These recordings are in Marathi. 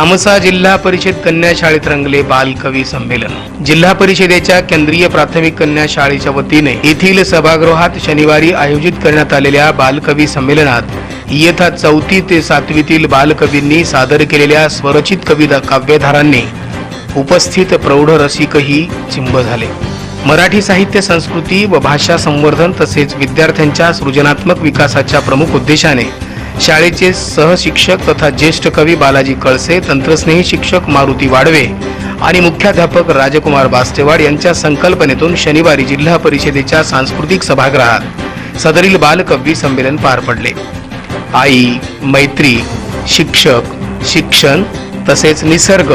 तामसा जिल्हा परिषद कन्या शाळेत रंगले बालकवी संमेलन. जिल्हा परिषदेच्या केंद्रीय प्राथमिक कन्या शाळेच्या वतीने येथील सभागृहात शनिवारी आयोजित करण्यात आलेल्या बालकवी संमेलनात इयत्ता चौथी ते सातवीतील बालकवींनी सादर केलेल्या स्वरचित कविता काव्यधारांनी उपस्थित प्रौढ रसिकही चिंब झाले. मराठी साहित्य संस्कृती व भाषा संवर्धन तसेच विद्यार्थ्यांच्या सृजनात्मक विकासाच्या प्रमुख उद्देशाने शाळेचे सहशिक्षक तथा ज्येष्ठ कवी बालाजी कळसे तंत्रस्नेही शिक्षक मारुती वाडवे आणि मुख्याध्यापक राजकुमार बास्तेवाड यांच्या संकल्पनेतून शनिवारी जिल्हा परिषदेच्या सांस्कृतिक सभागृहात सदरील बालकवी संमेलन पार पडले. आई मैत्री शिक्षक शिक्षण तसेच निसर्ग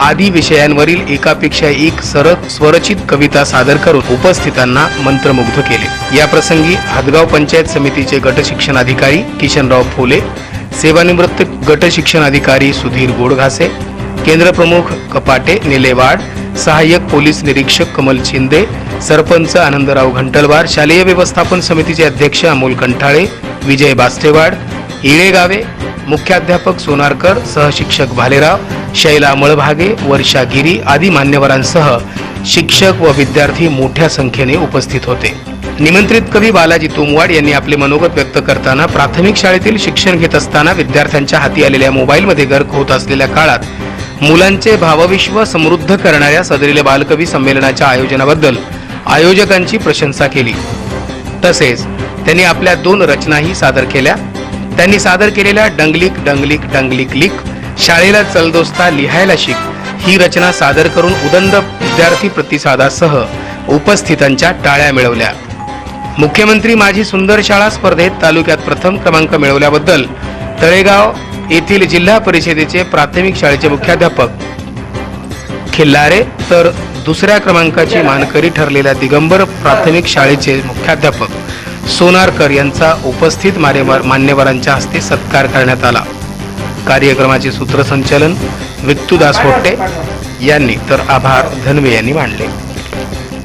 आदी विषयांवरील एकापेक्षा एक सरळ स्वरचित कविता सादर करून उपस्थितांना मंत्रमुग्ध केले. या प्रसंगी हदगाव पंचायत समितीचे गट शिक्षण अधिकारी किशनराव फुले सेवानिवृत्त गट शिक्षण अधिकारी सुधीर गोडघासे केंद्र प्रमुख कपाटे निलेवाड सहाय्यक पोलीस निरीक्षक कमल शिंदे सरपंच आनंदराव घंटलवार शालेय व्यवस्थापन समितीचे अध्यक्ष अमोल कंठाळे विजय बास्टेवाड इळेगावे मुख्याध्यापक सोनारकर सहशिक्षक भालेराव शैला मळभागे वर्षा गिरी आदी मान्यवरांसह शिक्षक व विद्यार्थी मोठ्या संख्येने उपस्थित होते. निमंत्रित कवी बालाजी तुमवाड यांनी आपले मनोगत व्यक्त करताना प्राथमिक शाळेतील शिक्षण घेत असताना विद्यार्थ्यांच्या हाती आलेल्या मोबाईलमध्ये गर्क होत असलेल्या काळात मुलांचे भावविश्व समृद्ध करणाऱ्या सदरील बालकवी संमेलनाच्या आयोजनाबद्दल आयोजकांची प्रशंसा केली. तसेच त्यांनी आपल्या दोन रचनाही सादर केल्या. त्यांनी सादर केलेल्या डंगलिक डंगलिक डंगलिक लिक शाळेला चलदोस्ता लिहायला शिक ही रचना सादर करून उदंड विद्यार्थी प्रतिसादासह उपस्थितांच्या टाळ्या मिळवल्या. मुख्यमंत्री माझी सुंदर शाळा स्पर्धेत तालुक्यात प्रथम क्रमांक मिळवल्याबद्दल तळेगाव येथील जिल्हा परिषदेचे प्राथमिक शाळेचे मुख्याध्यापक खिल्लारे तर दुसऱ्या क्रमांकाची मानकरी ठरलेल्या दिगंबर प्राथमिक शाळेचे मुख्याध्यापक सोनारकर यांचा उपस्थित मान्यवर मान्यवरांच्या हस्ते सत्कार करण्यात आला. कार्यक्रमाचे सूत्रसंचालन विक्तुदास होट्टे यांनी. तर आभार धनवे यांनी मांडले.